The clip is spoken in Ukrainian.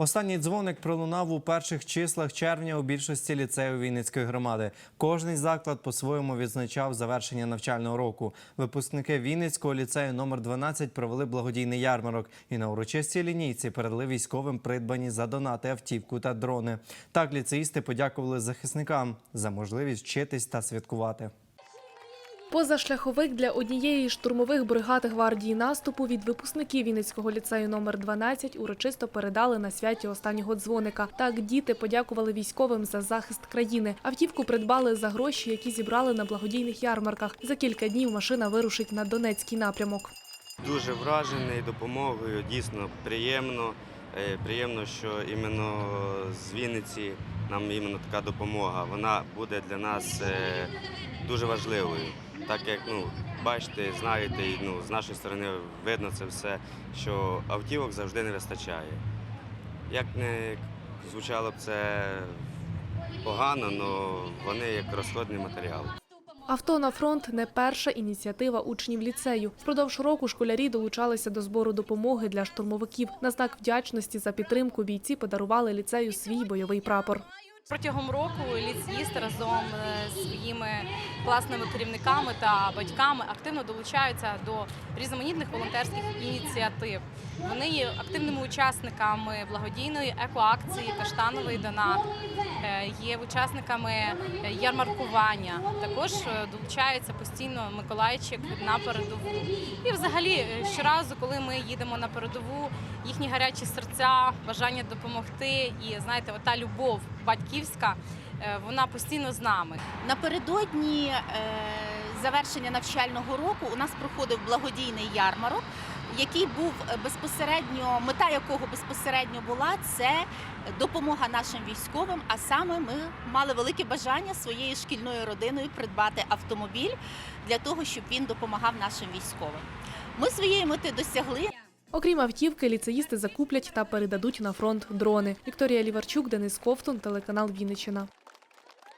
Останній дзвоник пролунав у перших числах червня у більшості ліцеїв Вінницької громади. Кожний заклад по-своєму відзначав завершення навчального року. Випускники Вінницького ліцею номер 12 провели благодійний ярмарок і на урочистій лінійці передали військовим придбані за донати автівку та дрони. Так ліцеїсти подякували захисникам за можливість вчитись та святкувати. Позашляховик для однієї з штурмових бригад гвардії наступу від випускників Вінницького ліцею номер 12 урочисто передали на святі останнього дзвоника. Так діти подякували військовим за захист країни. Автівку придбали за гроші, які зібрали на благодійних ярмарках. За кілька днів машина вирушить на Донецький напрямок. Дуже вражений допомогою, дійсно приємно. Е, Приємно, що іменно з Вінниці нам іменно така допомога. Вона буде для нас е, дуже важливою. Так як ну, бачите, знаєте, і, ну, з нашої сторони видно це все, що автівок завжди не вистачає. Як не звучало б це погано, але вони як розходний матеріал. Авто на фронт не перша ініціатива учнів ліцею. Впродовж року школярі долучалися до збору допомоги для штурмовиків. На знак вдячності за підтримку бійці подарували ліцею свій бойовий прапор. Протягом року ліцеїст разом е, з своїми класними керівниками та батьками активно долучаються до різноманітних волонтерських ініціатив. Вони є активними учасниками благодійної екоакції Каштановий донат, е, є учасниками ярмаркування. Також е, долучається постійно Миколайчик на передову. І взагалі е, щоразу, коли ми їдемо на передову, їхні гарячі серця, бажання допомогти і знаєте, ота любов батьківська, е, вона постійно з нами. Напередодні е, завершення навчального року у нас проходив благодійний ярмарок, який був безпосередньо, мета якого безпосередньо була це допомога нашим військовим. А саме ми мали велике бажання своєю шкільною родиною придбати автомобіль для того, щоб він допомагав нашим військовим. Ми своєї мети досягли. Окрім автівки, ліцеїсти закуплять та передадуть на фронт дрони. Вікторія Ліварчук, Денис Ковтун, телеканал Вінниччина.